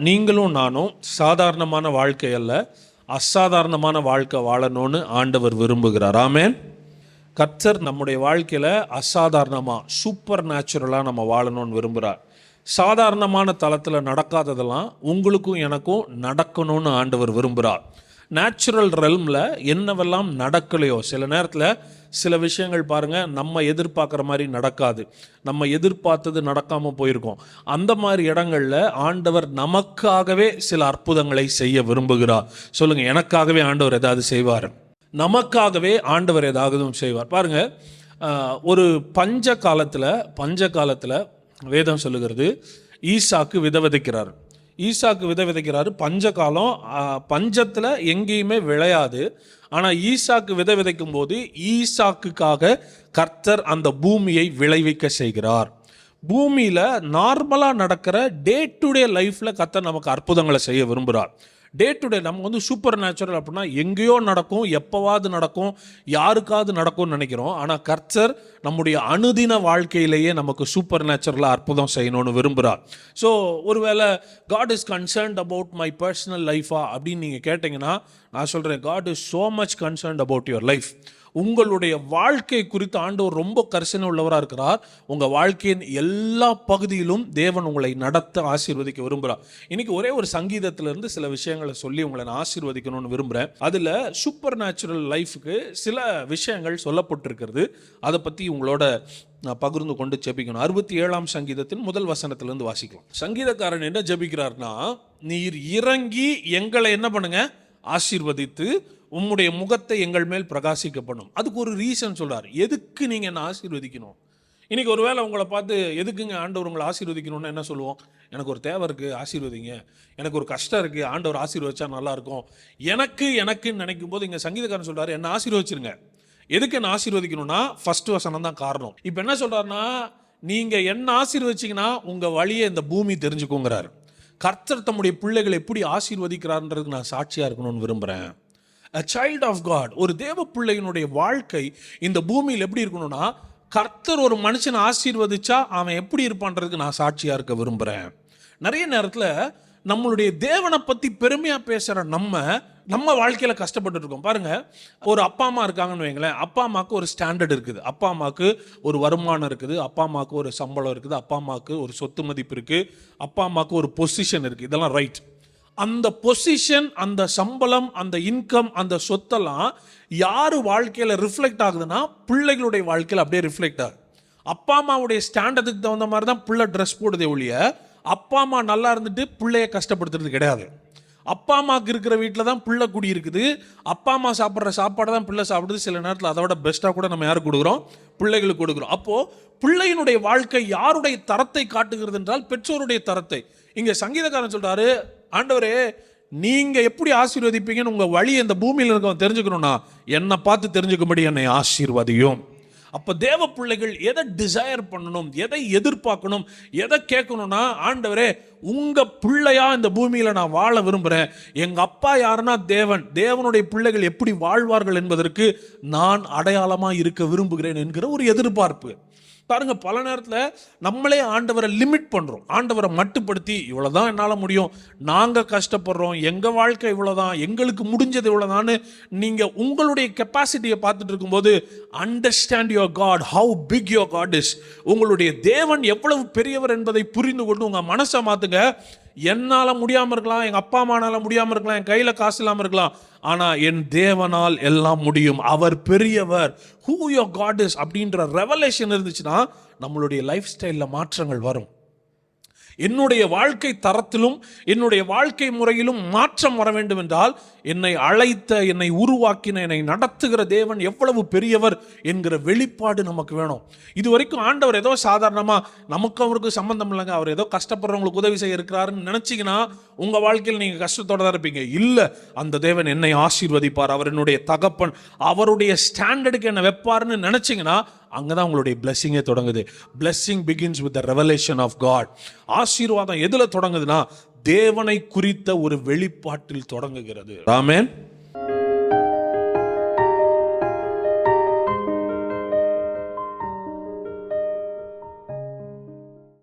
நீங்களும் நானும் சாதாரணமான வாழ்க்கை அல்ல அசாதாரணமான வாழ்க்கை வாழணும்னு ஆண்டவர் விரும்புகிறார். ஆமேன். கர்த்தர் நம்முடைய வாழ்க்கையில் அசாதாரணமாக சூப்பர் நேச்சுரலாக நம்ம வாழணும்னு விரும்புகிறார் சாதாரணமான தளத்தில் நடக்காததெல்லாம் உங்களுக்கும் எனக்கும் நடக்கணும்னு ஆண்டவர் விரும்புகிறார் நேச்சுரல் ரெல்மில் என்னவெல்லாம் நடக்கலையோ? சில நேரத்தில் சில விஷயங்கள் பாருங்கள் நம்ம எதிர்பார்க்குற மாதிரி நடக்காது. நம்ம எதிர்பார்த்தது நடக்காமல் போயிருக்கோம். அந்த மாதிரி இடங்களில் ஆண்டவர் நமக்காகவே சில அற்புதங்களை செய்ய விரும்புகிறார். சொல்லுங்கள் எனக்காகவே ஆண்டவர் ஏதாவது செய்வார்? நமக்காகவே ஆண்டவர் ஏதாவது செய்வார். பாருங்கள் ஒரு பஞ்ச காலத்தில் பஞ்ச காலத்தில் வேதம் சொல்லுகிறது ஈசாக்கு வித விதைக்கிறார் ஈசாக்கு விதை விதைக்கிறாரு. பஞ்ச காலம் பஞ்சத்தில் எங்கேயுமே விளையாது. ஆனால் ஈசாக்கு விதை விதைக்கும் போது ஈசாக்குக்காக கர்த்தர் அந்த பூமியை விளைவிக்க செய்கிறார். பூமியில் நார்மலாக நடக்கிற டே டு டே லைஃப்பில் கர்த்தர் நமக்கு அற்புதங்களை செய்ய விரும்புகிறார் டே டு டே நம்ம வந்து சூப்பர் நேச்சுரல் அப்படின்னா எங்கேயோ நடக்கும் எப்போவாது நடக்கும் யாருக்காவது நடக்கும்னு நினைக்கிறோம். ஆனால் கர்த்தர் நம்முடைய அனுதின வாழ்க்கையிலேயே நமக்கு சூப்பர் நேச்சுரலாக அற்புதம் செய்யணும்னு விரும்புகிறார் ஸோ ஒருவேளை God is concerned about my personal லைஃபா அப்படின்னு நீங்கள் கேட்டிங்கன்னா நான் சொல்கிறேன் God is so much concerned about your life உங்களுடைய வாழ்க்கை குறித்து ஆண்டவர் ரொம்ப கரிசனை உள்ளவராக இருக்கிறார். உங்கள் வாழ்க்கையின் எல்லா பகுதியிலும் தேவன் உங்களை நடத்த ஆசீர்வதிக்க விரும்புகிறார் இன்னைக்கு ஒரே ஒரு சங்கீதத்திலிருந்து சில விஷயங்களை சொல்லி உங்களை நான் ஆசீர்வதிக்கணும்னு விரும்புகிறேன் அதில் சூப்பர் நேச்சுரல் லைஃபுக்கு சில விஷயங்கள் சொல்லப்பட்டிருக்கிறது. அதை பற்றி உங்களோட நான் பகிர்ந்து கொண்டு ஜெபிக்கணும். அறுபத்தி ஏழாம் சங்கீதத்தின் முதல் வசனத்திலிருந்து வாசிக்கலாம். சங்கீதக்காரன் என்ன ஜெபிக்கிறார்னா நீர் இறங்கி எங்களை என்ன பண்ணுங்க? ஆசீர்வதித்து உம்முடைய முகத்தை எங்கள் மேல் பிரகாசிக்க பண்ணும் அதுக்கு ஒரு ரீசன் சொல்றார். எதுக்கு நீங்க என்ன ஆசீர்வதிக்கணும்? இன்னைக்கு ஒருவேளை உங்களை பார்த்து எதுக்குங்க ஆண்டவர் உங்களை ஆசீர்வதிக்கணும்னு என்ன சொல்லுவோம்? எனக்கு ஒரு தேவை இருக்குது ஆசீர்வதிங்க. எனக்கு ஒரு கஷ்டம் இருக்குது ஆண்டவர் ஆசீர்வதிச்சா நல்லாயிருக்கும் எனக்கு எனக்குன்னு நினைக்கும் போது இங்கே சங்கீதக்காரன் சொல்கிறார் என்ன ஆசீர்வதிச்சிருங்க. எதுக்கு என்ன ஆசீர்வதிக்கணும்னா ஃபர்ஸ்ட் வசனம் தான் காரணம். இப்போ என்ன சொல்கிறாருன்னா நீங்கள் என்ன ஆசீர்வதிச்சீங்கன்னா உங்கள் வழியை இந்த பூமி தெரிஞ்சுக்கோங்கிறாரு. கர்த்தர் தம்முடைய பிள்ளைகளை எப்படி ஆசீர்வதிக்கிறார்ன்றதுக்கு நான் சாட்சியாக இருக்கணும்னு விரும்புகிறேன் அ child ஆஃப் காட் ஒரு தேவ பிள்ளையினுடைய வாழ்க்கை இந்த பூமியில் எப்படி இருக்கணும்னா கர்த்தர் ஒரு மனுஷனை ஆசீர்வதிச்சா அவன் எப்படி இருப்பான்றதுக்கு நான் சாட்சியாக இருக்க விரும்புகிறேன் நிறைய நேரத்தில் நம்மளுடைய தேவனை பற்றி பெருமையாக பேசுகிற நம்ம நம்ம வாழ்க்கையில் கஷ்டப்பட்டு இருக்கோம் பாருங்க ஒரு அப்பா அம்மா இருக்காங்கன்னு வைங்களேன் அப்பா அம்மாவுக்கு ஒரு ஸ்டாண்டர்ட் இருக்குது. அப்பா அம்மாவுக்கு ஒரு வருமானம் இருக்குது அப்பா அம்மாவுக்கு ஒரு சம்பளம் இருக்குது அப்பா அம்மாவுக்கு ஒரு சொத்து மதிப்பு இருக்குது அப்பா அம்மாவுக்கு ஒரு பொசிஷன் இருக்குது இதெல்லாம் ரைட் அந்த பொசிஷன் அந்த சம்பளம் அந்த இன்கம் அந்த சொத்தெல்லாம் யார் வாழ்க்கையில் ரிஃப்ளெக்ட் ஆகுதுன்னா பிள்ளைகளுடைய வாழ்க்கையில் அப்படியே ரிஃப்ளெக்ட் ஆகுது. அப்பா அம்மாவுடைய ஸ்டாண்டர்டுக்கு தகுந்த மாதிரி தான் பிள்ளை ட்ரெஸ் போடுதே ஒழிய அப்பா அம்மா நல்லா இருந்துட்டு பிள்ளைய கஷ்டப்படுத்துறது கிடையாது. அப்பா அம்மாவுக்கு இருக்கிற வீட்டில் தான் பிள்ளை குடி இருக்குது. அப்பா அம்மா சாப்பிட்ற சாப்பாடு தான் பிள்ளை சாப்பிடுது. சில நேரத்தில் அதோட பெஸ்ட்டாக கூட நம்ம யாருக்கு கொடுக்குறோம்? பிள்ளைகளுக்கு கொடுக்குறோம். அப்போது பிள்ளையினுடைய வாழ்க்கை யாருடைய தரத்தை காட்டுகிறது என்றால் பெற்றோருடைய தரத்தை. இங்கே சங்கீதக்காரன் சொல்கிறாரு ஆண்டவரே நீங்கள் எப்படி ஆசீர்வதிப்பீங்கன்னு உங்கள் வழி இந்த பூமியில் இருக்கவன் தெரிஞ்சுக்கணும்னா என்னை பார்த்து தெரிஞ்சுக்கும்படி என்னை ஆசீர்வதியும். அப்போ தேவ பிள்ளைகள் எதை டிசையர் பண்ணணும் எதை எதிர்பார்க்கணும் எதை கேட்கணும்னா ஆண்டவரே உங்கள் பிள்ளையாக இந்த பூமியில் நான் வாழ விரும்புகிறேன் எங்கள் அப்பா யாருன்னா தேவன். தேவனுடைய பிள்ளைகள் எப்படி வாழ்வார்கள் என்பதற்கு நான் அடையாளமாக இருக்க விரும்புகிறேன் என்கிற ஒரு எதிர்பார்ப்பு. பாருங்க பல நேரத்தில் நம்மளே ஆண்டவரை லிமிட் பண்ணுறோம் ஆண்டவரை மட்டுப்படுத்தி இவ்வளோதான் என்னால் முடியும். நாங்கள் கஷ்டப்படுறோம். எங்கள் வாழ்க்கை இவ்வளோதான் எங்களுக்கு முடிஞ்சது இவ்வளோதான்னு நீங்கள் உங்களுடைய கெப்பாசிட்டியை பார்த்துட்டு இருக்கும்போது understand your God how big your God is உங்களுடைய தேவன் எவ்வளவு பெரியவர் என்பதை புரிந்து கொண்டு உங்கள் மனசை மாற்றுங்க என்னால் முடியாமல் இருக்கலாம் எங்கள் அப்பா அம்மானால் முடியாமல் இருக்கலாம் என் கையில் காசு இல்லாமல் இருக்கலாம். ஆனால் என் தேவனால் எல்லாம் முடியும். அவர் பெரியவர். ஹூ யோ காட் இஸ் அப்படின்ற ரெவலேஷன் இருந்துச்சுன்னா நம்மளுடைய லைஃப் ஸ்டைலில் மாற்றங்கள் வரும். என்னுடைய வாழ்க்கை தரத்திலும் என்னுடைய வாழ்க்கை முறையிலும் மாற்றம் வர வேண்டும் என்றால் என்னை அழைத்த என்னை உருவாக்கின என்னை நடத்துகிற தேவன் எவ்வளவு பெரியவர் என்கிற வெளிப்பாடு நமக்கு வேணும். இது வரைக்கும் ஆண்டவர் ஏதோ சாதாரணமாக நமக்கு அவருக்கு சம்மந்தம் இல்லைங்க அவர் ஏதோ கஷ்டப்படுறவங்களுக்கு உதவி செய்ய இருக்கிறாருன்னு நினச்சிங்கன்னா உங்கள் வாழ்க்கையில் நீங்கள் கஷ்டத்தோட தான் இருப்பீங்க. இல்லை அந்த தேவன் என்னை ஆசீர்வதிப்பார். அவர் என்னுடைய தகப்பன் அவருடைய ஸ்டாண்டர்டுக்கு என்னை வைப்பாருன்னு நினச்சிங்கன்னா அங்கே தான் உங்களுடைய பிளெஸ்ஸிங்கே தொடங்குது. Blessing begins with the revelation of God ஆசீர்வாதம் எதில் தொடங்குதுன்னா தேவனை குறித்த ஒரு வெளிப்பாட்டில் தொடங்குகிறது. ராமேன்